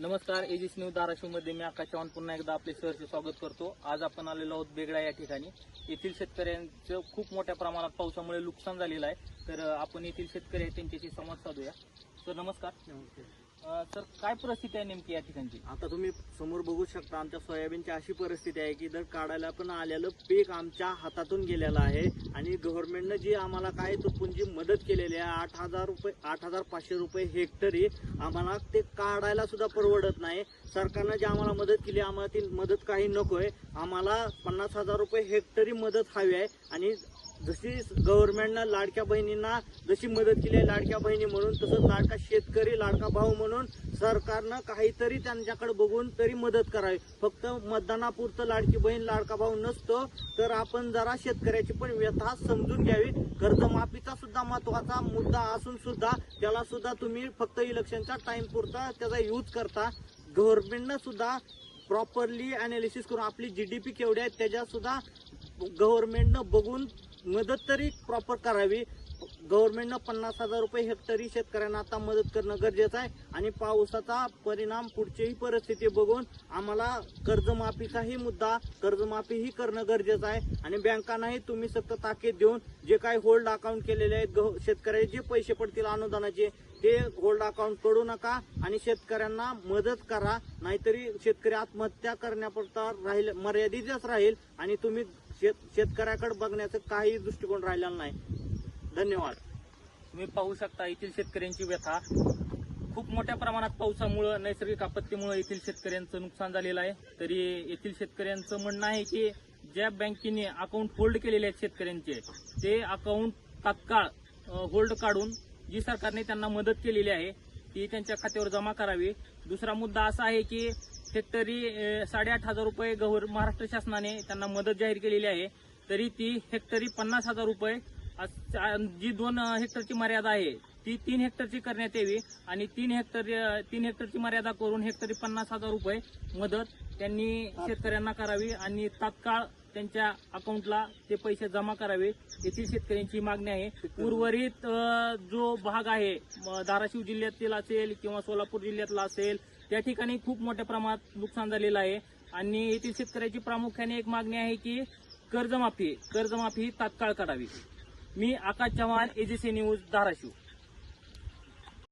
नमस्कार edges news धाराशिवमध्ये मी आकाश चव्हाण. पुन्हा एकदा आपले सहर्ष स्वागत करतो. आज आपण आलेलो आहोत बेगडा या ठिकाणी. येथील शेतकऱ्यांचं खूप मोठ्या प्रमाणात पावसामुळे नुकसान झालेलं आहे. तर आपण येथील शेतकरी आहे त्यांच्याशी संवाद साधूया. सर नमस्कार. नमस्कार. सर काय परिस्थिती आहे नेमकी या ठिकाणची? आता तुम्ही समोर बघू शकता आमच्या सोयाबीनची अशी परिस्थिती आहे की दर काढायला पण आलेलं पीक आमच्या हातातून गेलेलं आहे आणि गव्हर्नमेंटनं जी आम्हाला काय तुटपून जी मदत केलेली आहे आठ हजार रुपये आठ हजार पाचशे रुपये हेक्टरी आम्हाला ते काढायला सुद्धा परवडत नाही. सरकारनं जी आम्हाला मदत केली आम्हाला ती मदत काही नकोय. आम्हाला पन्नास हजार रुपये हेक्टरी मदत हवी आहे आणि जशी गव्हर्नमेंटनं लाडक्या बहिणींना जशी मदत केली आहे लाडक्या बहिणी म्हणून तसंच लाडका शेतकरी लाडका भाऊ म्हणून सरकारनं काहीतरी त्यांच्याकडे बघून तरी मदत करावी. फक्त मतदानापुरतं लाडकी बहीण लाडका भाऊ नसतो तर आपण जरा शेतकऱ्याची पण व्यथा समजून घ्यावी. कर्जमाफीचा सुद्धा महत्त्वाचा मुद्दा असून सुद्धा त्याला सुद्धा तुम्ही फक्त इलेक्शनच्या टाइम पुरता त्याचा यूज करता. गव्हर्नमेंटनं सुद्धा प्रॉपरली अनालिसिस करून आपली जी डी पी केवढी आहे त्याच्यासुद्धा गव्हर्नमेंटनं बघून मदत तरी प्रॉपर करावी. गव्हर्नमेंटनं पन्नास हजार रुपये हेक्टरी शेतकऱ्यांना आता मदत करणं गरजेचं आहे. आणि पावसाचा परिणाम पुढचीही परिस्थिती बघून आम्हाला कर्जमाफीचाही मुद्दा कर्जमाफीही करणं गरजेचं आहे. आणि बँकांनाही तुम्ही सक्त ताकीद देऊन जे काही होल्ड अकाउंट केलेले आहेत गह- शेतकऱ्याचे जे पैसे पडतील अनुदानाचे ते होल्ड अकाउंट करू नका. आणि शेतकऱ्यांना मदत करा. नाहीतरी शेतकरी आत्महत्या करण्यापुरता राहील मर्यादितच राहील. आणि तुम्ही शेत शेतकऱ्याकडे बघण्याचं काही दृष्टिकोन राहिलेला नाही. धन्यवाद. तुम्ही पाहू शकता येथील शेतकऱ्यांची व्यथा. खूप मोठ्या प्रमाणात पावसामुळं नैसर्गिक आपत्तीमुळे येथील शेतकऱ्यांचं नुकसान झालेलं आहे. तरी येथील शेतकऱ्यांचं म्हणणं आहे की ज्या बँकेने अकाउंट होल्ड केलेले आहेत शेतकऱ्यांचे ते अकाउंट तात्काळ होल्ड काढून जी सरकारने त्यांना मदत केलेली आहे ती त्यांच्या खात्यावर जमा करावी. दुसरा मुद्दा असा आहे की हेक्टरी साडेआठ हजार रुपये गव्हर महाराष्ट्र शासनाने त्यांना मदत जाहीर केलेली आहे. तरी ती हेक्टरी पन्नास हजार रुपये अस- जी दोन हेक्टरची मर्यादा आहे ती तीन हेक्टरची करण्यात यावी आणि तीन हेक्टर तीन हेक्टरची मर्यादा करून हेक्टरी पन्नास हजार रुपये मदत त्यांनी शेतकऱ्यांना करावी आणि तात्काळ त्यांच्या अकाउंटला ते पैसे जमा करावे येथील शेतकऱ्यांची मागणी आहे. उर्वरित जो भाग आहे धाराशिव जिल्ह्यातील असेल किंवा सोलापूर जिल्ह्यातला असेल त्या ठिकाणी खूप मोठ्या प्रमाणात नुकसान झालेलं आहे. आणि येथील शेतकऱ्याची प्रामुख्याने एक मागणी आहे की कर्जमाफी कर्जमाफी तात्काळ करावी. मी आकाश चव्हाण एजीसी न्यूज धाराशिव.